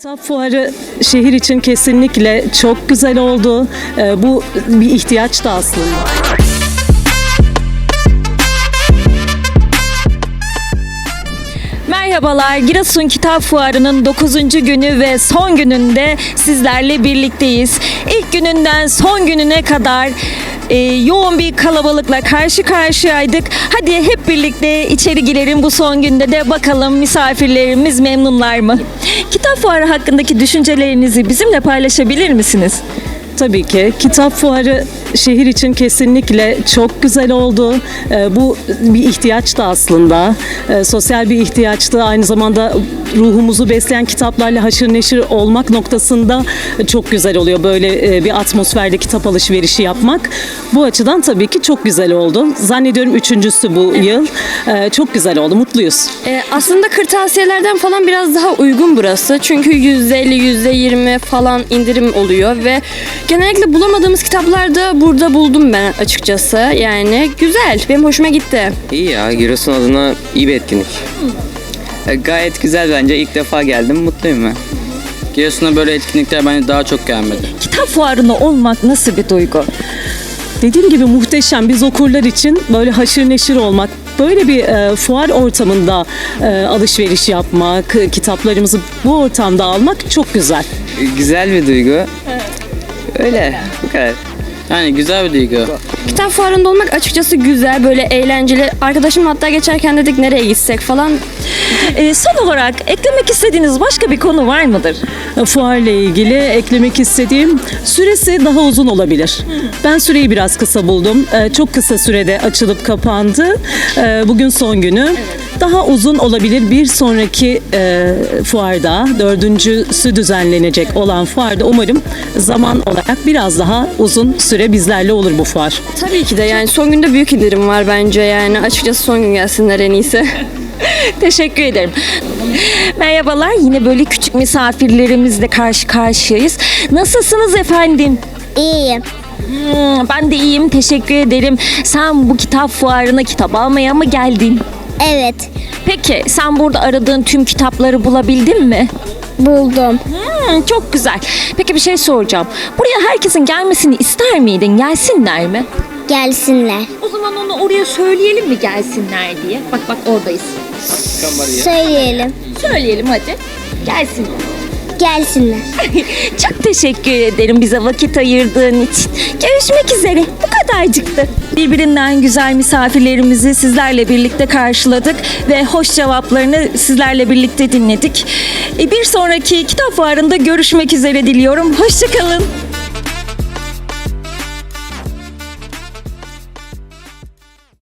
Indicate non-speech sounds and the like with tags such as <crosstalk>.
Kitap fuarı şehir için kesinlikle çok güzel oldu. Ee, Bu bir ihtiyaçtı aslında. Merhabalar, Giresun Kitap Fuarı'nın 9. günü ve son gününde sizlerle birlikteyiz. İlk gününden son gününe kadar e, yoğun bir kalabalıkla karşı karşıyaydık. Hadi hep birlikte içeri girelim bu son günde de bakalım misafirlerimiz memnunlar mı? Kitap Fuarı hakkındaki düşüncelerinizi bizimle paylaşabilir misiniz? Tabii ki kitap fuarı şehir için kesinlikle çok güzel oldu. Ee, Bu bir ihtiyaçtı aslında. Ee, Sosyal bir ihtiyaçtı. Aynı zamanda ruhumuzu besleyen kitaplarla haşır neşir olmak noktasında çok güzel oluyor. Böyle e, bir atmosferde kitap alışverişi yapmak. Bu açıdan tabii ki çok güzel oldu. Zannediyorum üçüncüsü bu yıl. Ee, Çok güzel oldu. Mutluyuz. Aslında kırtasiyelerden falan biraz daha uygun burası. Çünkü %50, %20 falan indirim oluyor ve genellikle bulamadığımız kitaplar da burada buldum ben açıkçası. Yani güzel, benim hoşuma gitti. İyi ya Giresun adına iyi bir etkinlik. E, Gayet güzel bence. İlk defa geldim. Mutluyum ben. Giresun'da böyle etkinlikler bence daha çok gelmedi. Kitap Fuarı'nda olmak nasıl bir duygu? Dediğim gibi muhteşem biz okurlar için böyle haşır neşir olmak, böyle bir e, fuar ortamında e, alışveriş yapmak, e, kitaplarımızı bu ortamda almak çok güzel. E, Güzel bir duygu. Öyle. Bu kadar. Yani güzel bir duygu. Kitap fuarında olmak açıkçası güzel, böyle eğlenceli. Arkadaşımla hatta geçerken dedik nereye gitsek falan. Ee, son olarak eklemek istediğiniz başka bir konu var mıdır? E, Fuarla ilgili eklemek istediğim süresi daha uzun olabilir. Ben süreyi biraz kısa buldum. E, Çok kısa sürede açılıp kapandı. E, Bugün son günü. Daha uzun olabilir. Bir sonraki e, fuarda, dördüncüsü düzenlenecek olan fuarda umarım zaman olarak biraz daha uzun süre bizlerle olur bu fuar. Tabii ki de yani son günde büyük indirim var bence yani. Açıkçası son gün gelsinler en iyisi. <laughs> Teşekkür ederim. Merhabalar. Yine böyle küçük misafirlerimizle karşı karşıyayız. Nasılsınız efendim? İyiyim. Hmm, ben de iyiyim. Teşekkür ederim. Sen bu kitap fuarına kitap almaya mı geldin? Evet. Peki sen burada aradığın tüm kitapları bulabildin mi? Buldum. Hmm, çok güzel. Peki bir şey soracağım. Buraya herkesin gelmesini ister miydin? Gelsinler mi? Gelsinler. O zaman onu oraya söyleyelim mi gelsinler diye? Bak bak oradayız. Söyleyelim. Söyleyelim hadi. Gelsinler. Gelsinler. <laughs> Çok teşekkür ederim bize vakit ayırdığın için. Görüşmek üzere. Bu kadarcıktı. Birbirinden güzel misafirlerimizi sizlerle birlikte karşıladık ve hoş cevaplarını sizlerle birlikte dinledik. E, Bir sonraki kitap fuarında görüşmek üzere diliyorum. Hoşçakalın.